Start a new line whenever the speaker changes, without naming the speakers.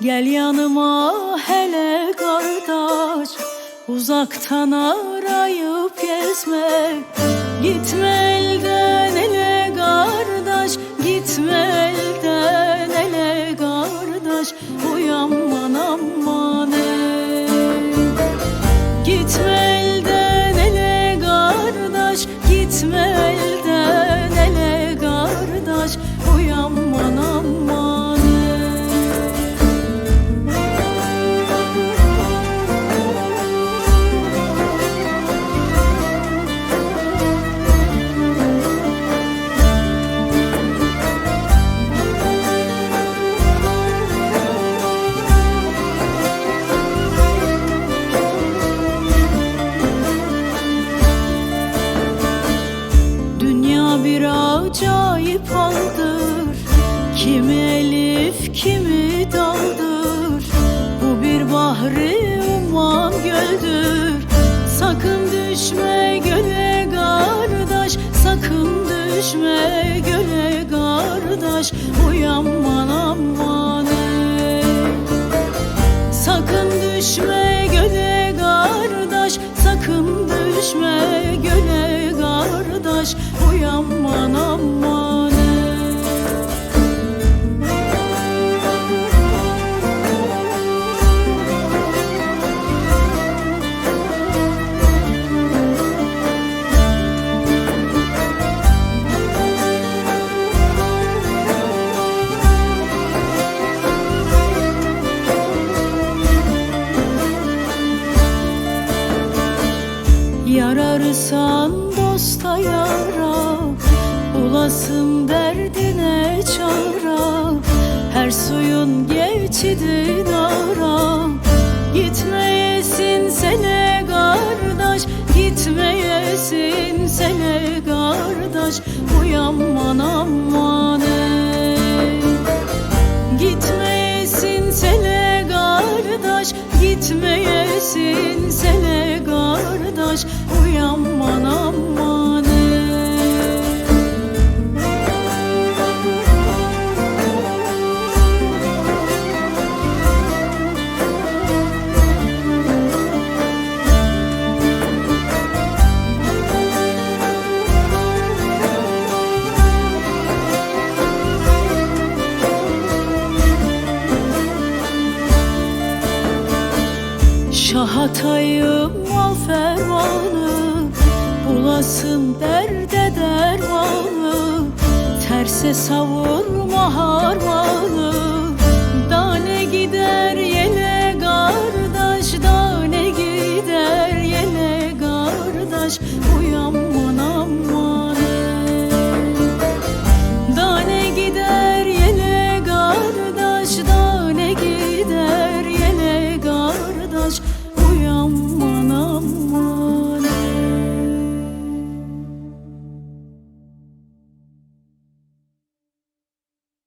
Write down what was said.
Gel yanıma hele kardeş Uzaktan arayıp gezme. Gitme elden ele kardeş Gitme elden ele kardeş. Uyanman aman ey Gitme elden ele kardeş Gitme acayip haldır Kimi elif kimi daldır. Bu bir bahri umman göldür. Sakın düşme göle kardeş Sakın düşme göle kardeş. Uyanman aman ey. Sakın düşme göle kardeş Sakın düşme göle kardeş. Uyanman Yararsan dosta yara Bulasın derdine çara. Her suyun geçidi ara Gitmeyesin sene kardeş Gitmeyesin sene kardeş. Uyanman aman kardeş Uyanman aman Şahatayım al Bulasın derde dermanı Terse savurma harmanı. Dane gider yele kardeş Dane gider yele kardeş